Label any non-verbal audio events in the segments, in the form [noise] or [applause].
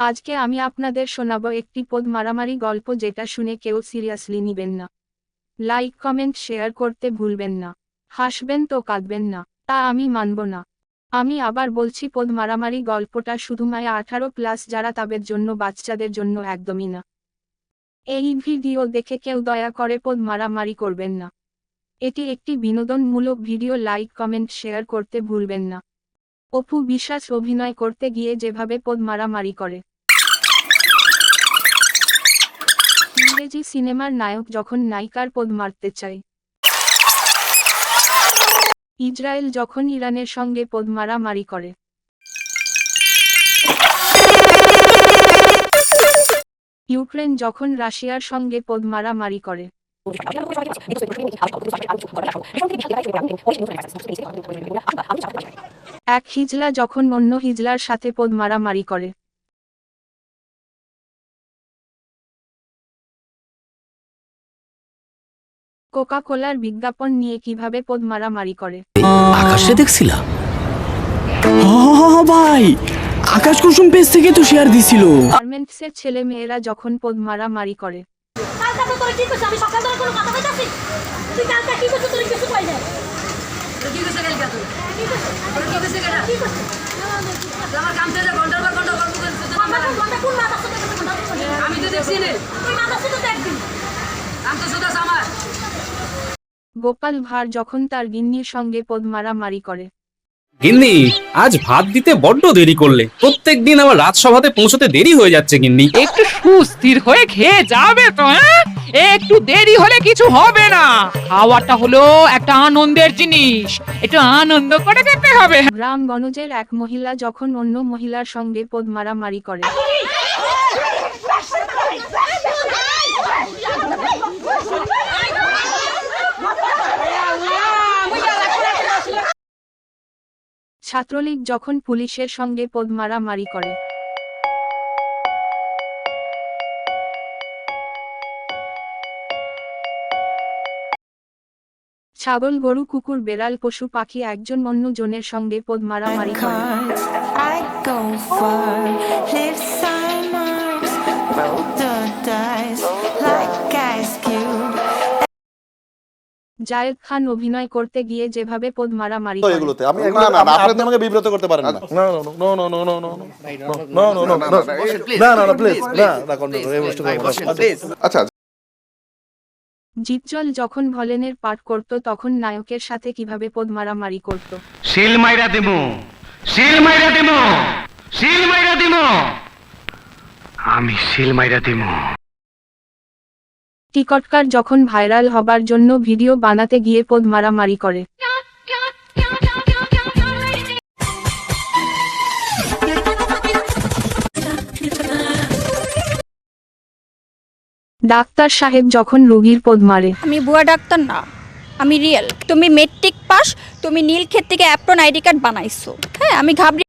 আজকে আমি আপনাদের শোনাব একটি পদ মারামারি গল্প যেটা শুনে কেউ সিরিয়াসলি নিবেন না। লাইক, কমেন্ট, শেয়ার করতে ভুলবেন না। হাসবেন তো কাঁদবেন না। তা আমি মানব না। আমি আবার বলছি, পদ মারামারি গল্পটা শুধুমায় আঠারো প্লাস যারা তাদের জন্য, বাচ্চাদের জন্য একদমই না। এই ভিডিও দেখে কেউ দয়া করে পদ মারামারি করবেন না। এটি একটি বিনোদনমূলক ভিডিও, লাইক, কমেন্ট, শেয়ার করতে ভুলবেন না। অপু বিশ্বাস অভিনয় করতে গিয়ে যেভাবে পদ মারামারি করে ইংরেজি সিনেমার নায়ক যখন নায়িকার পদ মারতে চায়। ইসরায়েল যখন ইরানের সঙ্গে পদ মারামারি করে। ইউক্রেন যখন রাশিয়ার সঙ্গে পদ মারামারি করে। এক হিজলা যখন অন্য হিজলার সাথে পদ মারামারি করে। কোকা কোলার বিজ্ঞাপন নিয়ে কীভাবে পদ মারামারি করে? আকাশে দেখছিলা? ভাই! আকাশ কুসুম পেজ থেকে তো শেয়ার দিছিল। গার্মেন্টসের ছেলে মেয়েরা যখন পদ মারামারি করে। আমি তো দেখছি গোপাল ভাঁড় যখন তার গিন্নির সঙ্গে পদ মারামারি করে। গিন্নি আজ ভাত দিতে বড্ড দেরি করলে। প্রত্যেক দিন আমার রাজসভাতে পৌঁছতে দেরি হয়ে যাচ্ছে গিন্নি। একটু সুস্থির হয়ে খেয়ে যাবে তো হ্যাঁ? একটু দেরি হলে কিছু হবে না। খাওয়াটা হলো একটা আনন্দের জিনিস। একটু আনন্দ করে খেতে হবে। গ্রাম গঞ্জের এক মহিলা যখন অন্য মহিলার সঙ্গে পদ মারামারি করে। ছাত্রলীগ যখন পুলিশের সঙ্গে পদ মারামারি করে। ছাগল, গরু, কুকুর, বেড়াল, পশু, পাখি একজন অন্য জনের সঙ্গে পদ মারামারি করে। জায়েদ খান অভিনয় করতে গিয়ে যেভাবে পদ মারামারি এগুলোতে আমি না না না আপনি আমাকে বিব্রত করতে পারেন না no, no, no, no, no, no, no, no, no, no, no, না, না, কোনো- এই বস্তু করব আচ্ছা জিৎজল যখন ভলেনের পাঠ করত তখন নায়কের সাথে কীভাবে পদ মারামারি করত শিল মাইরা দিমু শিল মাইরা দিমু শিল মাইরা দিমু আমি শিল মাইরা দিমু টিকটকার যখন ভাইরাল হবার জন্য ভিডিও বানাতে গিয়ে পদ মারামারি করে। ডাক্তার সাহেব যখন রোগীর পদ মারে। আমি বুয়া ডাক্তার না আমি রিয়েল। তুমি মেট্রিক পাস তুমি নীলক্ষেত থেকে অ্যাপ্রন আইডি কার্ড বানাইছো। হ্যাঁ আমি ঘাবড়ি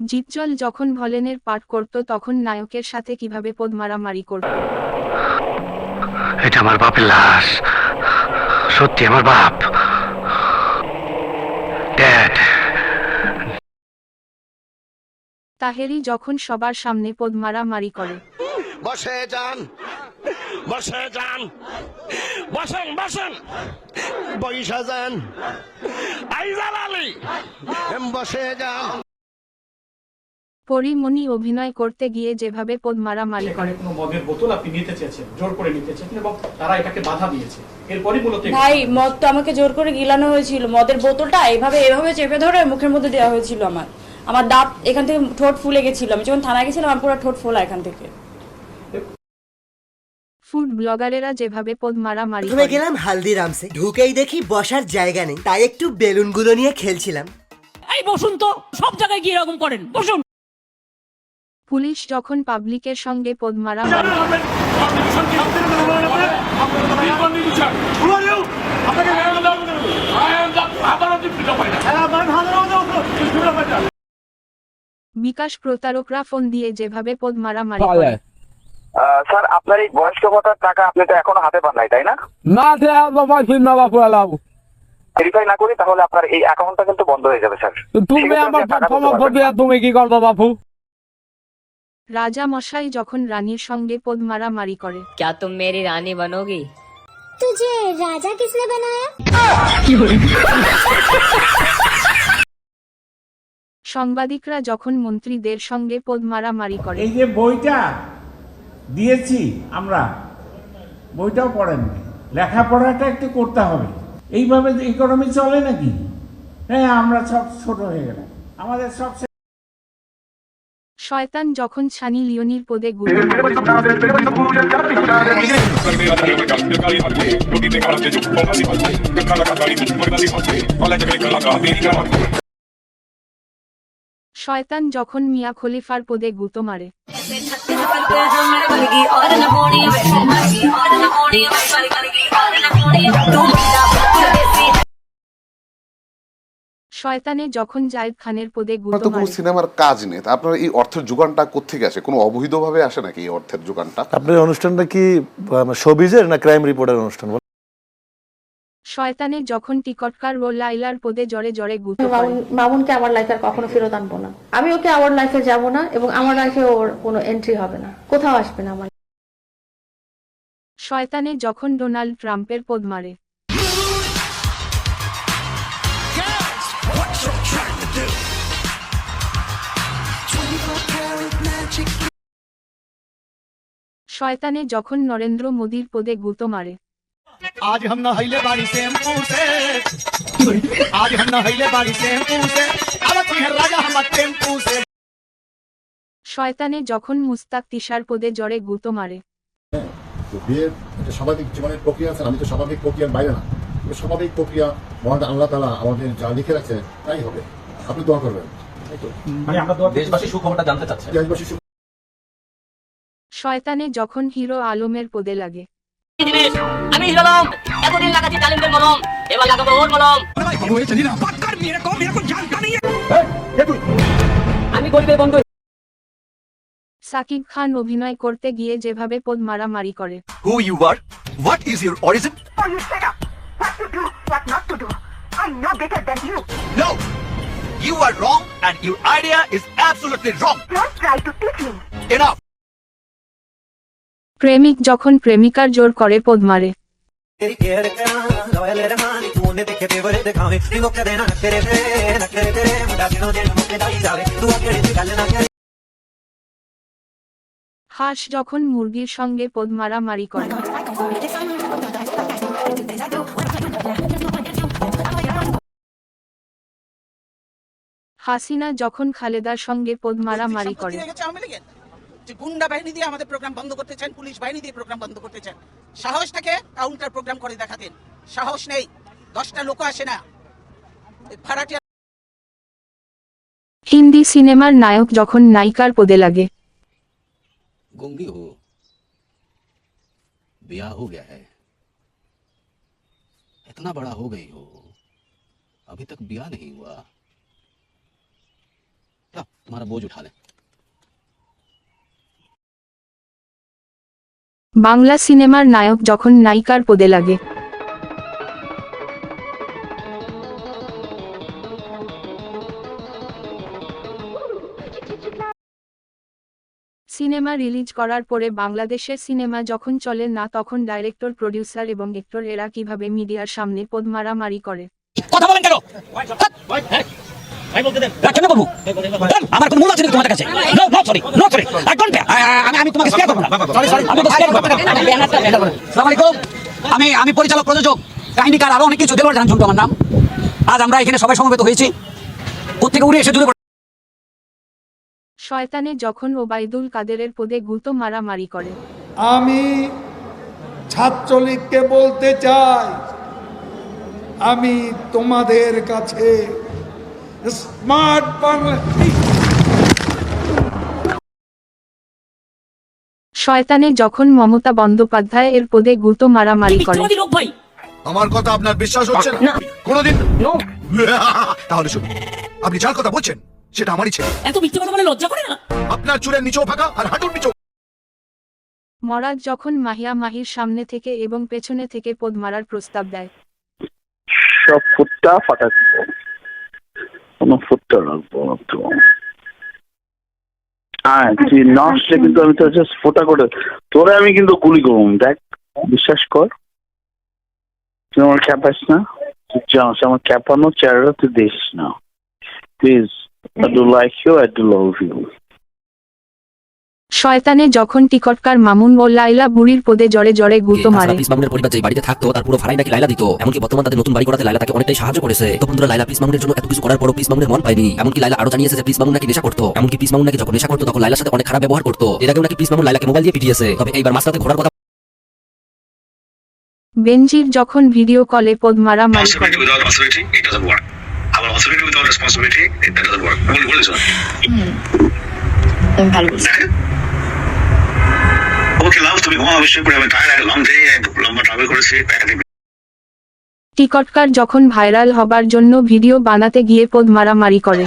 জিৎজল যখন ভলেনের পাঠ করত তখন নায়কের সাথে কীভাবে পদ মারামারি করত? এটা আমার বাপের লাশ। সত্যি আমার বাপ। ড্যাড তাহেরি যখন সবার সামনে পদ মারামারি করে। বসে যান। বসে যান। বসেন বসেন। বৈশা যান। আইজাল আলী। বসে যান। পরিমণি অভিনয় করতে গিয়ে যেভাবে পদ মারামারি করে। কোনো মদের বোতল আপনি নিতে চেয়েছেন জোর করে নিতে চেয়েছেন এবং তারা এটাকে বাধা দিয়েছে। এরপরই মূলত ভাই মদ তো আমাকে জোর করে গিলানো হয়েছিল। মদের বোতলটা এভাবে এভাবে চেপে ধরে মুখের মধ্যে দেওয়া হয়েছিল আমার। আমার দাঁত এখান থেকে ঠোঁট ফুলে গেছিল। আমি যখন থানায় গেছিলাম আমার পুরো ঠোঁট ফোলা এখান থেকে। ফুড ব্লগারেরা যেভাবে পদ মারামারি প্রথমে গেলাম হালদিরামসে। ঢুকেই দেখি বসার জায়গা নেই। তাই একটু বেলুনগুলো নিয়ে খেলছিলাম। এই বসুন তো সব জায়গায় কি এরকম করেন। বসুন। পুলিশ যখন পাবলিকের সঙ্গে পদ মারামারি করে বিকাশ প্রতারকরা ফোন দিয়ে যেভাবে পদ মারামারি করে। স্যার আপনার এই বয়স্ক ভাতার টাকা আপনি তো এখনও হাতে পান নাই তাই না? না ভেরিফাই না করি তাহলে আপনার এই অ্যাকাউন্টটা কিন্তু বন্ধ হয়ে যাবে স্যার। তুমি পারবেন না। তুমি কি করব বাপু? রাজা মশাই যখন রানীর সঙ্গে পদ মারামারি করে क्या तुम मेरी रानी बनोगी तुझे राजा किसने बनाया সাংবাদিকরা যখন মন্ত্রীদের সঙ্গে পদ মারামারি করে এই যে বইটা দিয়েছি আমরা বইটাও পড়েননি লেখাপড়াটা একটু করতে হবে এইভাবে ইকোনমি চলে নাকি হ্যাঁ আমরা সব ছোট হয়ে গেলাম আমাদের সব শয়তান যখন ছানি লিওনির পদে গুঁতো শয়তান যখন মিয়া খলিফার পদে গুঁতো মারে। শয়তানে যখন জায়েদ খানের পদে তো কোনো সিনেমার কাজ নেই। আপনার এই অর্থের যোগানটা কোথেকে আসে? কোনো অবৈধভাবে আসে নাকি এই অর্থের যোগানটা? আপনার অনুষ্ঠানটা কি শোবিজের না ক্রাইম রিপোর্টের অনুষ্ঠান? শয়তানে যখন টিকটকার ও লাইলার পদে জরে জরে গুঁতো মামুনকে আমার লাইফে আর কখনো ফেরত আনব না। আমি ওকে আমার লাইফে যাব না এবং আমার লাইফে ওর কোনো এন্ট্রি হবে না। কোথাও আসবে না আমার। শয়তানে যখন ডোনাল্ড ট্রাম্পের পদ মারে। শয়তানে যখন নরেন্দ্র মোদীর পদে গুতো মারে। আজ না হইলে আজ না হইলে রাজা শয়তানে যখন মুস্তাক তিশার পদে জড়ে গুতো মারে। বিয়ের একটা স্বাভাবিক জীবনের প্রক্রিয়া আছে আমি তো স্বাভাবিক প্রক্রিয়ার বাইরে না। স্বাভাবিক প্রক্রিয়া মহান আল্লাহ তালা আমাদের যা লিখে রাখছে তাই হবে। আপনি দোয়া করবেন। দেশবাসী সুখবরটা জানতে চাচ্ছে। দেশবাসী শয়তানে যখন হিরো আলমের পদে লাগে আমি হিরোলম এতদিন লাগাচ্ছি তালিমদের মলম এবার লাগাবো ওর মলম আমি গরিবের বন্ধু সাকিব খান অভিনয় করতে গিয়ে যেভাবে পদ মারামারি করে Who you are? What is your origin? No! You are wrong and your idea is absolutely wrong. Enough! প্রেমিক যখন প্রেমিকার জোর করে পদ মারে। হাঁস যখন মুরগির সঙ্গে পদ মারামারি করে। হাসিনা যখন খালেদার সঙ্গে পদ মারামারি করে। যে গুন্ডা বাহিনী দিয়ে আমাদের প্রোগ্রাম বন্ধ করতে চান পুলিশ বাহিনী দিয়ে প্রোগ্রাম বন্ধ করতে চান সাহস থাকে কাউন্টার প্রোগ্রাম করে দেখাতেন সাহস নেই দশটা লোক আসে না ভাড়াটিয়া হিন্দি সিনেমার নায়ক যখন নায়িকার পদে লাগে गुंगी हो ब्याह हो गया है इतना बड़ा हो गई हो अभी तक ब्याह नहीं हुआ ला, तुम्हारा बोझ उठा ले বাংলা সিনেমার নায়ক যখন নায়িকার পদে লাগে। সিনেমা রিলিজ করার পরে বাংলাদেশের সিনেমা যখন চলে না তখন ডাইরেক্টর প্রডিউসার এবং এক্টর এরা কীভাবে মিডিয়ার সামনে পদ মারামারি করে? কথা বলেন কেন? আমার কোনো মূল আছে নাকি তোমাদের কাছে। No no sorry no sorry I don't আমি আমি তোমাকে স্কেয়ার করব না। সরি সরি আমি তো স্কেয়ার করব না। আসসালামু আলাইকুম। আমি আমি পরিচালক প্রযোজক কাহিনীকার আরও অনেক কিছু। দেলোয়ার জান ঝন্টু আমার নাম। আজ আমরা এখানে সবাই সমবেত হয়েছি। কোথেকে উড়ে এসে জুড়ে শয়তানে যখন ওবায়দুল কাদেরের পদে গুতো মারামারি করে। আমি ছাত্রলীগকে বলতে চাই আমি তোমাদের কাছে স্মার্ট বাংলা শয়তানে যখন মমতা বন্দ্যোপাধ্যায় এর পদে গুতো মারামারি করে। আমার কথা আপনার বিশ্বাস হচ্ছে না? কোনোদিন? [laughs] তাহলে শুনুন আপনি যার কথা বলছেন সেটা আমারই ছেলে। এত মিথ্যে কথা বলে লজ্জা করে না? আপনার চুলের নিচেও ফাঁকা আর হাঁটুর নিচেও। মরাজ যখন মাহিয়া মাহির সামনে থেকে এবং পেছনে থেকে পদ মারার প্রস্তাব দেয়। সব ফুটটা ফাটা কোনো ফুটটা রাখব তো। হ্যাঁ তুই না আসলে কিন্তু আমি তো জাস্ট ফোটা করে তোরে আমি কিন্তু গুলি করব, দেখ, বিশ্বাস কর। তুই আমার ক্যাপাস না। তুই জানাস, আমার ক্যাপানো চেহারা তুই দেখিস না। Please I do like you I do love you শয়তানে যখন টিকটকার মামুন ও লাইলা বুড়ির পদে জড়ে জড়ে গুঁতো মারে। পিস মামুনের পরিবার যে বাড়িতে থাকতো তার পুরো ভাড়াই নাকি লাইলা দিত। এমনকি বর্তমান তাদের নতুন বাড়ি করাতে লাইলা তাকে অনেকটাই সাহায্য করেছে। তো বন্ধুরা লাইলা পিস মামুনের জন্য এত কিছু করার পরও পিস মামুনের মন পায়নি। এমনকি লাইলা আরও জানিয়েছে যে পিস মামুন নাকি নেশা করতো। এমনকি পিস মামুন নাকি যখন নেশা করতো তখন লাইলার সাথে অনেক খারাপ ব্যবহার করতো। এর আগেও নাকি পিস মামুন লাইলাকে মোবাইল দিয়ে পিটিয়েছে। তবে এইবার মাসরাতে ঘোরার কথা বেনজির যখন ভিডিও কলে পদ without responsibility it doesn't work. বল বলেছ? ভালো টিকটকার যখন ভাইরাল হবার জন্য ভিডিও বানাতে গিয়ে পদ মারামারি করে।